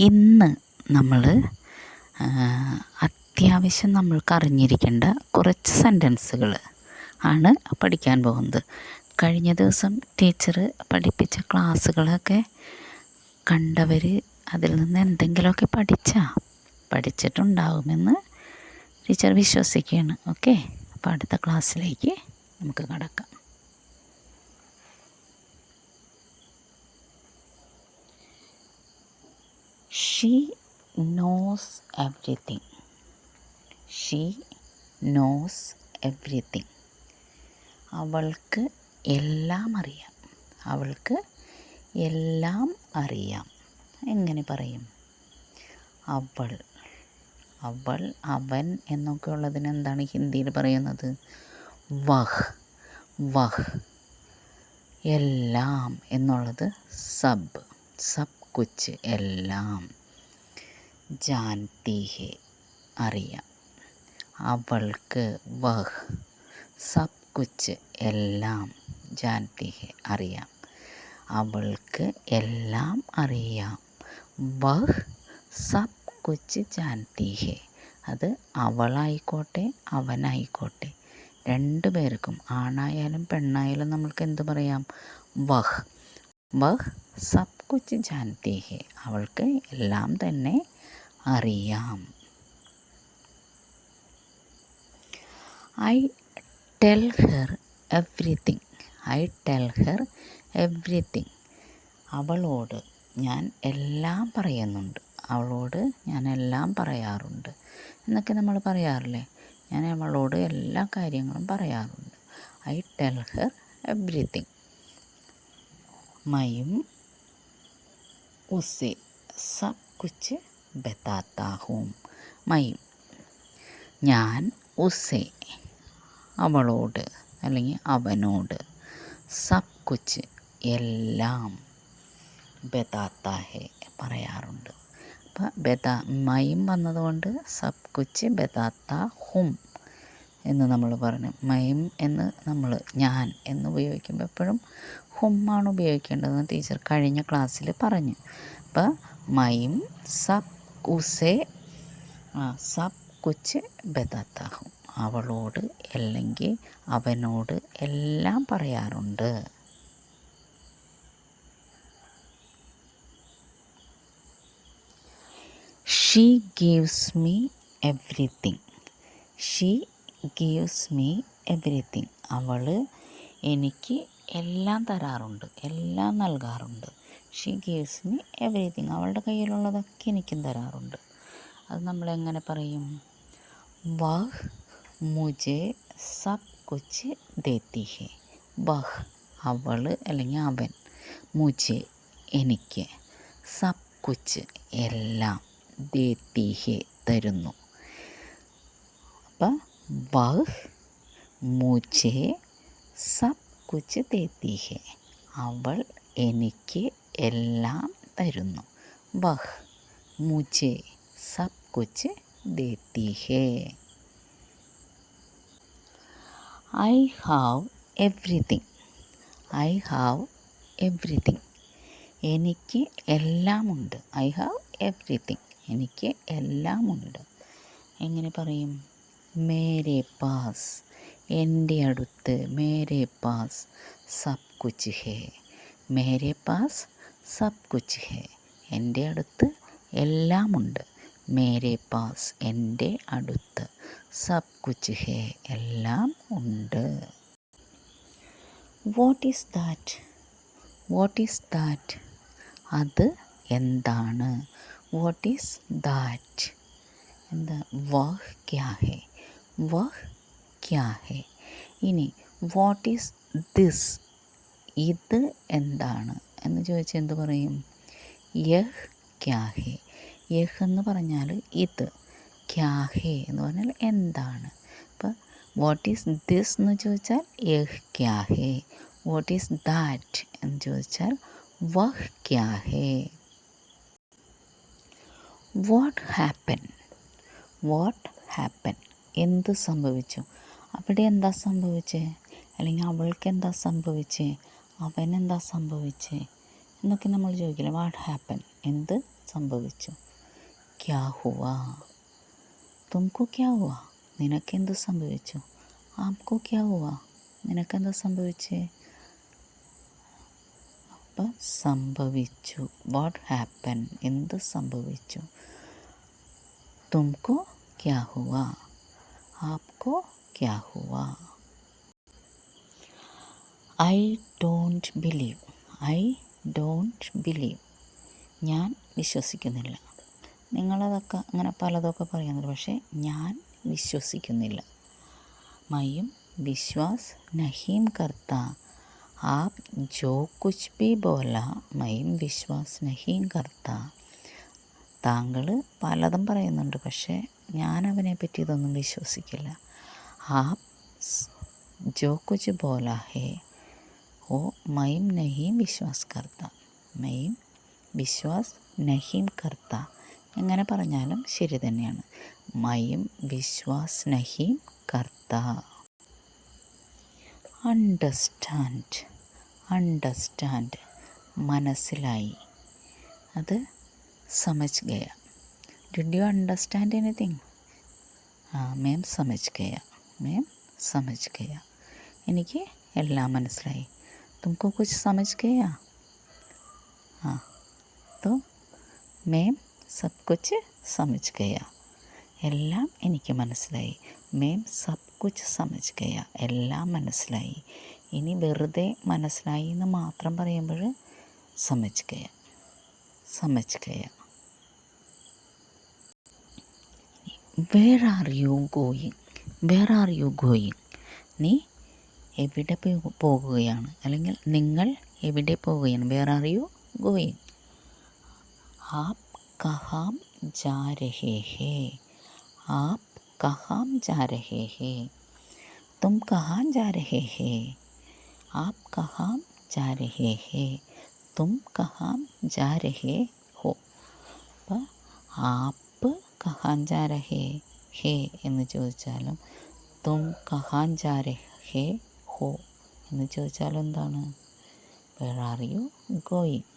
ഇന്ന് നമ്മൾ അത്യാവശ്യം നമ്മൾക്ക് അറിഞ്ഞിരിക്കേണ്ട കുറച്ച് സെന്റൻസുകൾ ആണ് പഠിക്കാൻ പോകുന്നത്. കഴിഞ്ഞ ദിവസം ടീച്ചർ പഠിപ്പിച്ച ക്ലാസ്സുകളൊക്കെ കണ്ടവർ അതിൽ നിന്ന് എന്തെങ്കിലുമൊക്കെ പഠിച്ചാൽ പഠിച്ചിട്ടുണ്ടാകുമെന്ന് ടീച്ചർ വിശ്വസിക്കുകയാണ്. ഓക്കെ? അപ്പോൾ അടുത്ത ക്ലാസ്സിലേക്ക് നമുക്ക് കടക്കാം. She knows everything she knows everything അവൾക്ക് എല്ലാം അറിയാം. അവൾക്ക് എല്ലാം അറിയാം. എങ്ങനെ പറയും? അവൾ അവൾ അവൻ എന്നൊക്കെ ഉള്ളതിന് എന്താണ് ഹിന്ദിയിൽ പറയുന്നത്? വഹ് വഹ്. എല്ലാം എന്നുള്ളത് സബ് സബ് കുച്ച് എല്ലാം. ജാൻതി ഹെ അറിയാം. അവൾക്ക് വഹ് സബ് കുച്ച് എല്ലാം ജാൻതി ഹെ അറിയാം. അവൾക്ക് എല്ലാം അറിയാം. വഹ് സബ് കുച്ച് ജാൻതി ഹെ അത് അവളായിക്കോട്ടെ അവനായിക്കോട്ടെ. രണ്ടു പേർക്കും ആണായാലും പെണ്ണായാലും നമ്മൾക്ക് എന്ത് പറയാം? വഹ്. വഹ് സബ് കുച്ച് ജാൻതി ഹെ അവൾക്ക് എല്ലാം തന്നെ അറിയാം. I tell her everything I tell her everything അവളോട് ഞാൻ എല്ലാം പറയുന്നുണ്ട്. അവളോട് ഞാൻ എല്ലാം പറയാറുണ്ട്. എന്നൊക്കെ നമ്മൾ പറയാറില്ലേ? ഞാൻ അവളോട് എല്ലാ കാര്യങ്ങളും പറയാറുണ്ട്. ഐ ടെൽ ഹെർ എവ്രിതിങ് മയും ഉസേ സബ് കുച്ച് ബത്താത്താ മൈ ഞാൻ ഉസെ അവളോട് അല്ലെങ്കിൽ അവനോട് സബ് കുച്ച് എല്ലാം ബതാത്താ ഹെ പറയാറുണ്ട്. അപ്പം ബദ മയും വന്നതുകൊണ്ട് സബ് കുച്ച് ബദാത്ത ഹും എന്ന് നമ്മൾ പറഞ്ഞു. മയും എന്ന് നമ്മൾ ഞാൻ എന്ന് ഉപയോഗിക്കുമ്പോൾ എപ്പോഴും ഹുമ്മാണ് ഉപയോഗിക്കേണ്ടതെന്ന് ടീച്ചർ കഴിഞ്ഞ ക്ലാസ്സിൽ പറഞ്ഞു. അപ്പം മയും സബ് ഉസെ സബ് കുച്ച് ബദാത്ത ഹും അവളോട് അല്ലെങ്കിൽ അവനോട് എല്ലാം പറയാറുണ്ട്. She gives me everything she gives me everything അവൾ എനിക്ക് എല്ലാം തരാറുണ്ട്. എല്ലാം നൽകാറുണ്ട്. ഷീ ഗീവ്സ് മീ എവ്രിതിങ് അവളുടെ കയ്യിലുള്ളതൊക്കെ എനിക്കും തരാറുണ്ട്. അത് നമ്മളെങ്ങനെ പറയും? വഹ് മുജെ സബ് കുച്ച് ദേത്തി ഹെ വഹ് അവൾ അല്ലെങ്കിൽ അവൻ മുജെ എനിക്ക് സബ് കുച്ച് എല്ലാം ദേത്തി ഹെ തരുന്നു. അപ്പം വഹ് മുജെ സബ് കുച്ച് ദേത്തി ഹെ അവൾ എനിക്ക് എല്ലാം തരുന്നു. വഹ് മുജെ സബ് കുച്ച് ദേത്തി ഹേ I have everything. I have everything. എനിക്ക് എല്ലാമുണ്ട്. I have everything. എനിക്ക് എല്ലാമുണ്ട്. എങ്ങനെ പറയും? മേരെ പാസ്. എന്റെ അടുത്ത് മേരെ പാസ് സബ് കുച്ച് ഹേ. മേരെ പാസ് സബ് കുച്ച് ഹേ. എന്റെ അടുത്ത് എല്ലാമുണ്ട്. മേരെ പാസ് എന്റെ അടുത്ത് സബ് കുച്ച് ഹേ. എല്ലാം ഉണ്ട്. What is that what is that അത് എന്താണ്? വാട്ട് ഈസ് ദാറ്റ് എന്താ? വഹ് ക്യാ ഹേ. വഹ് ക്യാ ഹേ. ഇനി വാട്ട് ഈസ് ദിസ് ഇത് എന്താണ്? എന്ന് ചോദിച്ചാൽ എന്ത് പറയും? യഹ് ക്യാ ഹെ യഹ് എന്ന് പറഞ്ഞാൽ ഇത്. ക്യാ ഹെ എന്ന് പറഞ്ഞാൽ എന്താണ്? ഇപ്പം വാട്ട് ഈസ് ദിസ് എന്ന് ചോദിച്ചാൽ യഹ് ക്യാ ഹെ വാട്ട് ഈസ് ദാറ്റ് എന്ന് ചോദിച്ചാൽ വഹ് ക്യാ ഹെ വാട്ട് ഹാപ്പൻ വാട്ട് ഹാപ്പൻ എന്ത് സംഭവിച്ചു? അവിടെ എന്താ സംഭവിച്ചേ? അല്ലെങ്കിൽ അവൾക്ക് എന്താ സംഭവിച്ചേ? അവനെന്താ സംഭവിച്ചേ? എന്നൊക്കെ നമ്മൾ ചോദിക്കില്ല വാട്ട് ഹാപ്പൻ എന്ത് സംഭവിച്ചു? ക്യാ ഹുവ. തുംകു ക്യാ ഹുവ? നിനക്കെന്ത് സംഭവിച്ചു? ആപ്കോ ക്യാ ഹുവ? നിനക്കെന്താ സംഭവിച്ചേ? അപ്പം സംഭവിച്ചു. വാട്ട് ഹാപ്പൻ എന്ത് സംഭവിച്ചു? തുമക്കോ ക്യാ ഹുവ? ആപ്കോ ക്യാ ഹുവ? I don't believe. I don't believe. ഞാൻ വിശ്വസിക്കുന്നില്ല. നിങ്ങളതൊക്കെ അങ്ങനെ പലതൊക്കെ പറയുന്നുണ്ട്. പക്ഷേ ഞാൻ വിശ്വസിക്കുന്നില്ല. മയും വിശ്വാസ് നഹീം കർത്ത. ആപ് ജോ കുച്ച് ബി ബോല. മയും വിശ്വാസ് നഹീം കർത്ത. താങ്കൾ പലതും പറയുന്നുണ്ട്. പക്ഷേ ഞാൻ അവനെ പറ്റി ഇതൊന്നും വിശ്വസിക്കില്ല. ആപ് ജോ കുച്ച് ബോല ഹേ. ഓ മൈം നഹീം വിശ്വാസ് കർത്ത മൈം വിശ്വാസ് നഹീം കർത്ത. എങ്ങനെ പറഞ്ഞാലും ശരി തന്നെയാണ്. മയും വിശ്വാസ് നഹീം കർത്ത. അണ്ടർസ്റ്റാൻഡ്. അണ്ടർസ്റ്റാൻഡ്. മനസ്സിലായി. അത് സമജ് ഗയ ഡിഡ് യു അണ്ടർസ്റ്റാൻഡ് എനിത്തിങ് ആ മേം സമജ് ഗയ മേം സമജ് ഗയ എനിക്ക് എല്ലാം മനസ്സിലായി. तुमको कुछ समझ गया हाँ तो മേം സബ് കുച്ച് സമജ് ഗയ എല്ലാം എനിക്ക് മനസ്സിലായി മേം സബ് കുച്ച് സമജ് ഗയ എല്ലാം മനസ്സിലായി ഇനി വെറുതെ മനസ്സിലായി എന്ന് മാത്രം പറയുമ്പോൾ സമജ് ഗയ സമജ് Gaya where are you going where are you going നീ എവിടെ പോകുകയാണ്? അല്ലെങ്കിൽ നിങ്ങൾ എവിടെ പോവുകയാണ് വേർ ആർ യു ഗോയിങ് ആപ് കഹാം ജാ രഹേ ഹേ ആപ് കഹാം ജാ രഹേ ഹേ തും കഹാം ജാ രഹേ ഹേ ആപ് കഹാം ജാ രഹേ ഹേ തും കഹാം ജാ രഹേ ഹോ. അപ്പം ആപ്പ് കഹാൻ ജാ രഹേ ഹേ എന്ന് ചോദിച്ചാലും തും കഹാൻ ജാ രഹേ ഹോ എന്ന് ചോദിച്ചാൽ എന്താണ്? Where are you going